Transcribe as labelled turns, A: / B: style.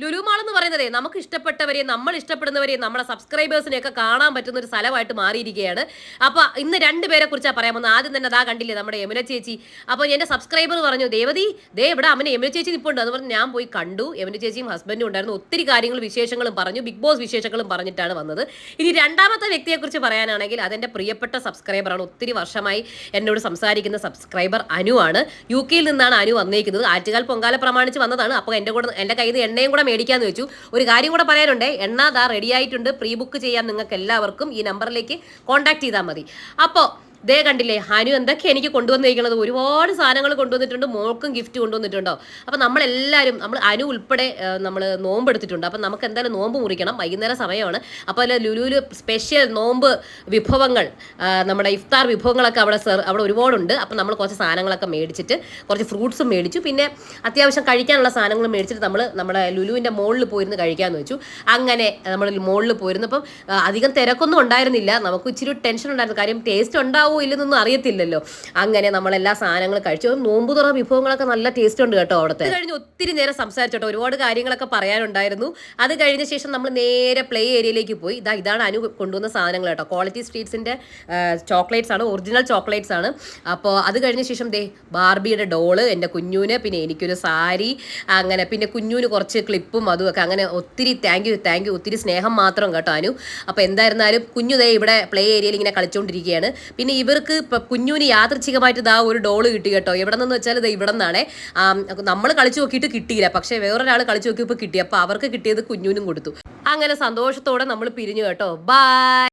A: Lulu mall എന്ന് പറയുന്നത് നമുക്ക് ഇഷ്ടപ്പെട്ടവരെ നമ്മൾ ഇഷ്ടപ്പെടുന്നവരെ നമ്മുടെ സബ്സ്ക്രൈബേഴ്സിനെയൊക്കെ കാണാൻ പറ്റുന്ന ഒരു സ്ഥലമായിട്ട് മാറിയിരിക്കുകയാണ്. അപ്പൊ ഇന്ന് രണ്ടുപേരെ കുറിച്ചാണ് പറയാൻ പോകുന്നത്. ആദ്യം തന്നെ അതാ കണ്ടില്ലേ നമ്മുടെ യമുന ചേച്ചി. അപ്പോൾ എന്റെ സബ്സ്ക്രൈബർ പറഞ്ഞു ദേവതി ദേ ഇവിടെ അമ്മനെ യമുന ചേച്ചി നിൽപ്പുണ്ട് അത് പറഞ്ഞ് ഞാൻ പോയി കണ്ടു. യമുന ചേച്ചിയും ഹസ്ബൻഡും ഉണ്ടായിരുന്നു. ഒത്തിരി കാര്യങ്ങൾ വിശേഷങ്ങളും പറഞ്ഞു. ബിഗ് ബോസ് വിശേഷങ്ങളും പറഞ്ഞിട്ടാണ് വന്നത്. ഇനി രണ്ടാമത്തെ വ്യക്തിയെ വ്യക്തിയെക്കുറിച്ച് പറയാനാണെങ്കിൽ അതെന്റെ പ്രിയപ്പെട്ട സബ്സ്ക്രൈബറാണ് ഒത്തിരി വർഷമായി എന്നോട് സംസാരിക്കുന്ന സബ്സ്ക്രൈബർ അനു ആണ്. യു കെയിൽ നിന്നാണ് അനു വന്നേക്കുന്നത്. ആറ്റുകാൽ പൊങ്കാല പ്രമാണിച്ച് വന്നതാണ്. അപ്പോൾ എന്റെ കൂടെ എന്റെ കയ്യിൽ എണ്ണയും കൂടെ മേടിക്കാന്ന് വെച്ചു. ഒരു കാര്യം കൂടെ പറയാനുണ്ട് എണ്ണ ദാ റെഡി ആയിട്ടുണ്ട്. പ്രീ ബുക്ക് ചെയ്യാൻ നിങ്ങൾക്ക് എല്ലാവർക്കും ഈ നമ്പറിലേക്ക് കോൺടാക്ട് ചെയ്താൽ മതി. അപ്പോൾ ദേ കണ്ടില്ലേ ഹനു എന്തൊക്കെ എനിക്ക് കൊണ്ടുവന്നിരിക്കുന്നത്. ഒരുപാട് സാധനങ്ങൾ കൊണ്ടുവന്നിട്ടുണ്ട് മോൾക്കും ഗിഫ്റ്റ് കൊണ്ടുവന്നിട്ടുണ്ടോ. അപ്പോൾ നമ്മളെല്ലാവരും നമ്മൾ അനു ഉൾപ്പെടെ നമ്മൾ നോമ്പ് എടുത്തിട്ടുണ്ട് അപ്പം നമുക്ക് എന്തായാലും നോമ്പ് മുറിക്കണം. വൈകുന്നേരം സമയമാണ്. അപ്പോൾ അതിൽ ലുലുലു സ്പെഷ്യൽ നോമ്പ് വിഭവങ്ങൾ നമ്മുടെ ഇഫ്താർ വിഭവങ്ങളൊക്കെ അവിടെ സെർ അവിടെ ഒരുപാടുണ്ട്. അപ്പം നമ്മൾ കുറച്ച് സാധനങ്ങളൊക്കെ മേടിച്ചിട്ട് കുറച്ച് ഫ്രൂട്ട്സും മേടിച്ചു. പിന്നെ അത്യാവശ്യം കഴിക്കാനുള്ള സാധനങ്ങൾ മേടിച്ചിട്ട് നമ്മൾ നമ്മുടെ ലുലുവിന്റെ മുകളിൽ പോയിരുന്ന് കഴിക്കാമെന്ന് വെച്ചു. അങ്ങനെ നമ്മൾ മുകളിൽ പോയിരുന്നപ്പം അപ്പം അധികം തിരക്കൊന്നും ഉണ്ടായിരുന്നില്ല. നമുക്ക് ഇച്ചിരി ടെൻഷൻ ഉണ്ടായിരുന്നു. കാര്യം ടേസ്റ്റ് ഉണ്ടാവുമോ ഇല്ലെന്നൊന്നും അറിയത്തില്ലല്ലോ. അങ്ങനെ നമ്മൾ എല്ലാ സാധനങ്ങളും കഴിച്ചു. നോമ്പ് തുറ വിഭവങ്ങളൊക്കെ നല്ല ടേസ്റ്റ് ഉണ്ട് കേട്ടോ അവിടുത്തെ. കഴിഞ്ഞ് ഒത്തിരി നേരം സംസാരിച്ചോട്ടോ ഒരുപാട് കാര്യങ്ങളൊക്കെ പറയാനുണ്ടായിരുന്നു. അത് കഴിഞ്ഞ ശേഷം നമ്മൾ നേരെ പ്ലേ ഏരിയയിലേക്ക് പോയി. ഇതാ ഇതാണ് അനു കൊണ്ടുവന്ന സാധനങ്ങൾ കേട്ടോ. ക്വാളിറ്റി സ്ട്രീറ്റ്സിന്റെ ചോക്ലേറ്റ്സ് ആണ്. ഒറിജിനൽ ചോക്ലേറ്റ്സ് ആണ്. അപ്പോൾ അത് കഴിഞ്ഞ ശേഷം ദേ ബാർബിയുടെ ഡോൾ എന്റെ കുഞ്ഞുവിന് പിന്നെ എനിക്കൊരു സാരി അങ്ങനെ പിന്നെ കുഞ്ഞുവിന് കുറച്ച് ക്ലിപ്പും അതും ഒക്കെ. അങ്ങനെ ഒത്തിരി താങ്ക് യു താങ്ക് യു ഒത്തിരി സ്നേഹം മാത്രം കേട്ടോ അനു. അപ്പോൾ എന്തായിരുന്നാലും കുഞ്ഞു ദേ ഇവിടെ പ്ലേ ഏരിയയിൽ ഇങ്ങനെ കളിച്ചുകൊണ്ടിരിക്കുകയാണ് പിന്നെ ഇവർക്ക് കുഞ്ഞുവിന് യാദൃച്ഛികമായിട്ട് ഇതാ ഒരു ഡോൾ കിട്ടി കേട്ടോ. എവിടെ നിന്ന് വെച്ചാൽ ഇത് ഇവിടെ നിന്നാണേ നമ്മൾ കളിച്ചു നോക്കിയിട്ട് കിട്ടിയില്ല. പക്ഷേ വേറൊരാൾ കളിച്ചു നോക്കിയപ്പോൾ കിട്ടി. അപ്പോൾ അവർക്ക് കിട്ടിയത് കുഞ്ഞുവിനും കൊടുത്തു. അങ്ങനെ സന്തോഷത്തോടെ നമ്മൾ പിരിഞ്ഞു കേട്ടോ. ബൈ